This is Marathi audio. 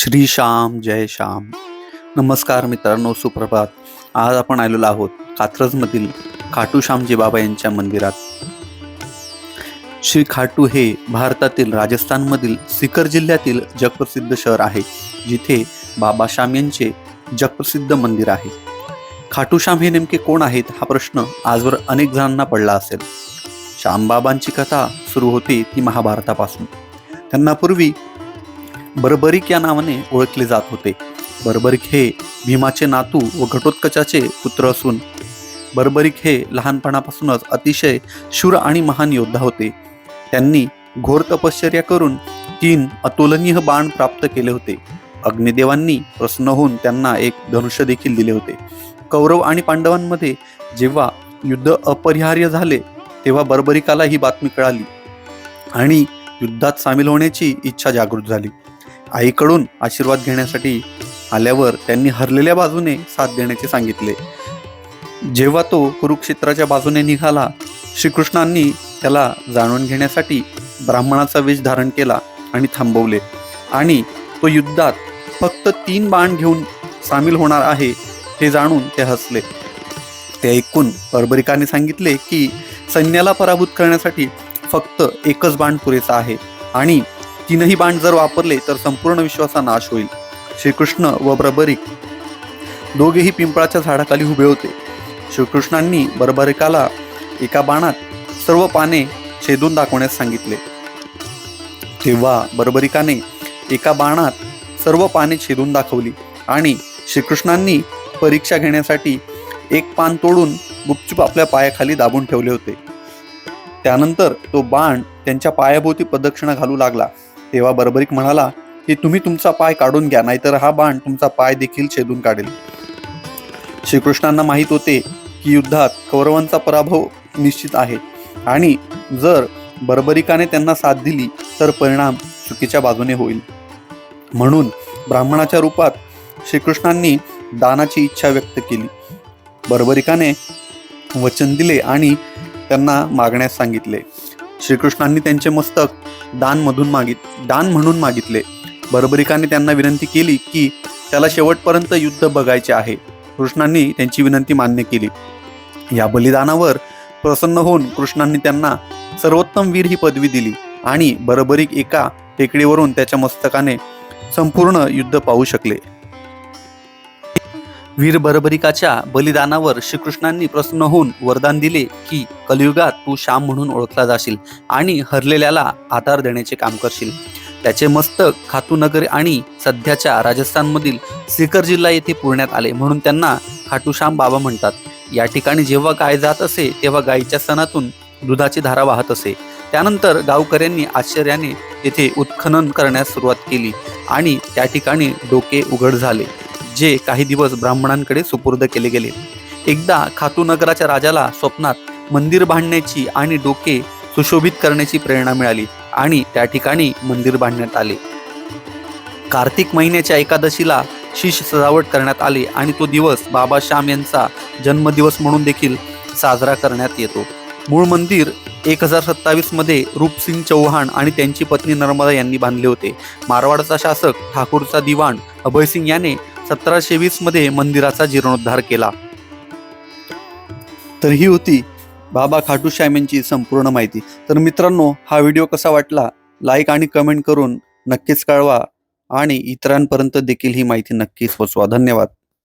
श्री श्याम जय श्याम. नमस्कार मित्रांनो सुप्रभात. आज आपण आलेलो आहोत कात्रजमधील खाटू श्यामजी बाबा यांच्या मंदिरात. श्री खाटू हे भारतातील राजस्थानमधील सिकर जिल्ह्यातील जगप्रसिद्ध शहर आहे जिथे बाबा श्याम यांचे जगप्रसिद्ध मंदिर आहे. खाटू श्याम हे नेमके कोण आहेत हा प्रश्न आजवर अनेक जणांना पडला असेल. श्यामबाबांची कथा सुरू होते ती महाभारतापासून. त्यांना पूर्वी बर्बरिक या नावाने ओळखले जात होते. बर्बरिक हे भीमाचे नातू व घटोत्कचाचे पुत्र असून बर्बरिक हे लहानपणापासूनच अतिशय शूर आणि महान योद्धा होते. त्यांनी घोर तपश्चर्या करून तीन अतुलनीय बाण प्राप्त केले होते. अग्निदेवांनी प्रसन्न होऊन त्यांना एक धनुष्य देखील दिले होते. कौरव आणि पांडवांमध्ये जेव्हा युद्ध अपरिहार्य झाले तेव्हा बर्बरिकाला ही बातमी कळाली आणि युद्धात सामील होण्याची इच्छा जागृत झाली. आईकडून आशीर्वाद घेण्यासाठी आल्यावर त्यांनी हरलेल्या बाजूने साथ देण्याचे सांगितले. जेव्हा तो कुरुक्षेत्राच्या बाजूने निघाला श्रीकृष्णांनी त्याला जाणून घेण्यासाठी ब्राह्मणाचा वेश धारण केला आणि थांबवले. आणि तो युद्धात फक्त तीन बाण घेऊन सामील होणार आहे हे जाणून ते हसले. ते ऐकून परबरिकाने सांगितले की सैन्याला पराभूत करण्यासाठी फक्त एकच बाण पुरेसा आहे आणि तीनही बाण जर वापरले तर संपूर्ण विश्वाचा नाश होईल. श्रीकृष्ण व बरबरीक दोघेही पिंपळाच्या झाडाखाली उभे होते. श्रीकृष्णांनी बर्बरिकाला एका बाणात सर्व पाने छेदून दाखवण्यास सांगितले. तेव्हा बर्बरिकाने एका बाणात सर्व पाने छेदून दाखवली आणि श्रीकृष्णांनी परीक्षा घेण्यासाठी एक पान तोडून गुपचूप आपल्या पायाखाली दाबून ठेवले होते. त्यानंतर तो बाण त्यांच्या पायाभोवती प्रदक्षिणा घालू लागला. तेव्हा बर्बरिक म्हणाला की तुम्ही तुमचा पाय काढून घ्या नाहीतर हा बाण तुमचा पाय देखील छेदून काढेल. श्रीकृष्णांना माहीत होते की युद्धात कौरवांचा पराभव निश्चित आहे. आणि जर बर्बरिकाने त्यांना साथ दिली तर परिणाम चुकीच्या बाजूने होईल. म्हणून ब्राह्मणाच्या रूपात श्रीकृष्णांनी दानाची इच्छा व्यक्त केली. बर्बरिकाने वचन दिले आणि त्यांना मागण्यास सांगितले. श्रीकृष्णांनी त्यांचे मस्तक दानमधून मागित दान म्हणून मागितले. बर्बरिकाने त्यांना विनंती केली की त्याला शेवटपर्यंत युद्ध बघायचे आहे. कृष्णांनी त्यांची विनंती मान्य केली. या बलिदानावर प्रसन्न होऊन कृष्णांनी त्यांना सर्वोत्तम वीर ही पदवी दिली आणि बरोबरीक एका टेकडीवरून त्याच्या मस्तकाने संपूर्ण युद्ध पाहू शकले. वीर बरबरिकाच्या बलिदानावर श्रीकृष्णांनी प्रसन्न होऊन वरदान दिले की कलियुगात तू श्याम म्हणून ओळखला जाशील आणि हरलेल्याला आधार देण्याचे काम करशील. त्याचे मस्तक खातूनगर आणि सध्याच्या राजस्थानमधील सिकर जिल्हा येथे पुरण्यात आले म्हणून त्यांना खाटूश्याम बाबा म्हणतात. या ठिकाणी जेव्हा गाय जात असे तेव्हा गायीच्या सणातून दुधाची धारा वाहत असे. त्यानंतर गावकऱ्यांनी आश्चर्याने येथे उत्खनन करण्यास सुरुवात केली आणि त्या ठिकाणी डोके उघड झाले. जे काही दिवस ब्राह्मणांकडे सुपूर्द केले गेले. एकदा खातूनगराच्या राजाला स्वप्नात मंदिर बांधण्याची आणि डोके सुशोभित करण्याची प्रेरणा मिळाली आणि त्या ठिकाणी मंदिर बांधण्यात आले. कार्तिक महिन्याच्या एकादशीला शीश सजावट करण्यात आले आणि तो दिवस बाबा श्याम यांचा जन्मदिवस म्हणून देखील साजरा करण्यात येतो. मूळ मंदिर एक हजार सत्तावीसमध्ये रूपसिंग चौहान आणि त्यांची पत्नी नर्मदा यांनी बांधले होते. मारवाडचा शासक ठाकूरचा दिवाण अभयसिंग याने सतराशे वीसमध्ये मंदिराचा जीर्णोद्धार केला. तर ही होती बाबा खाटू श्याम यांची संपूर्ण माहिती. तर मित्रांनो हा व्हिडिओ कसा वाटला? लाईक आणि कमेंट करून नक्कीच कळवा आणि इतरांपर्यंत देखील ही माहिती नक्कीच पोचवा. धन्यवाद.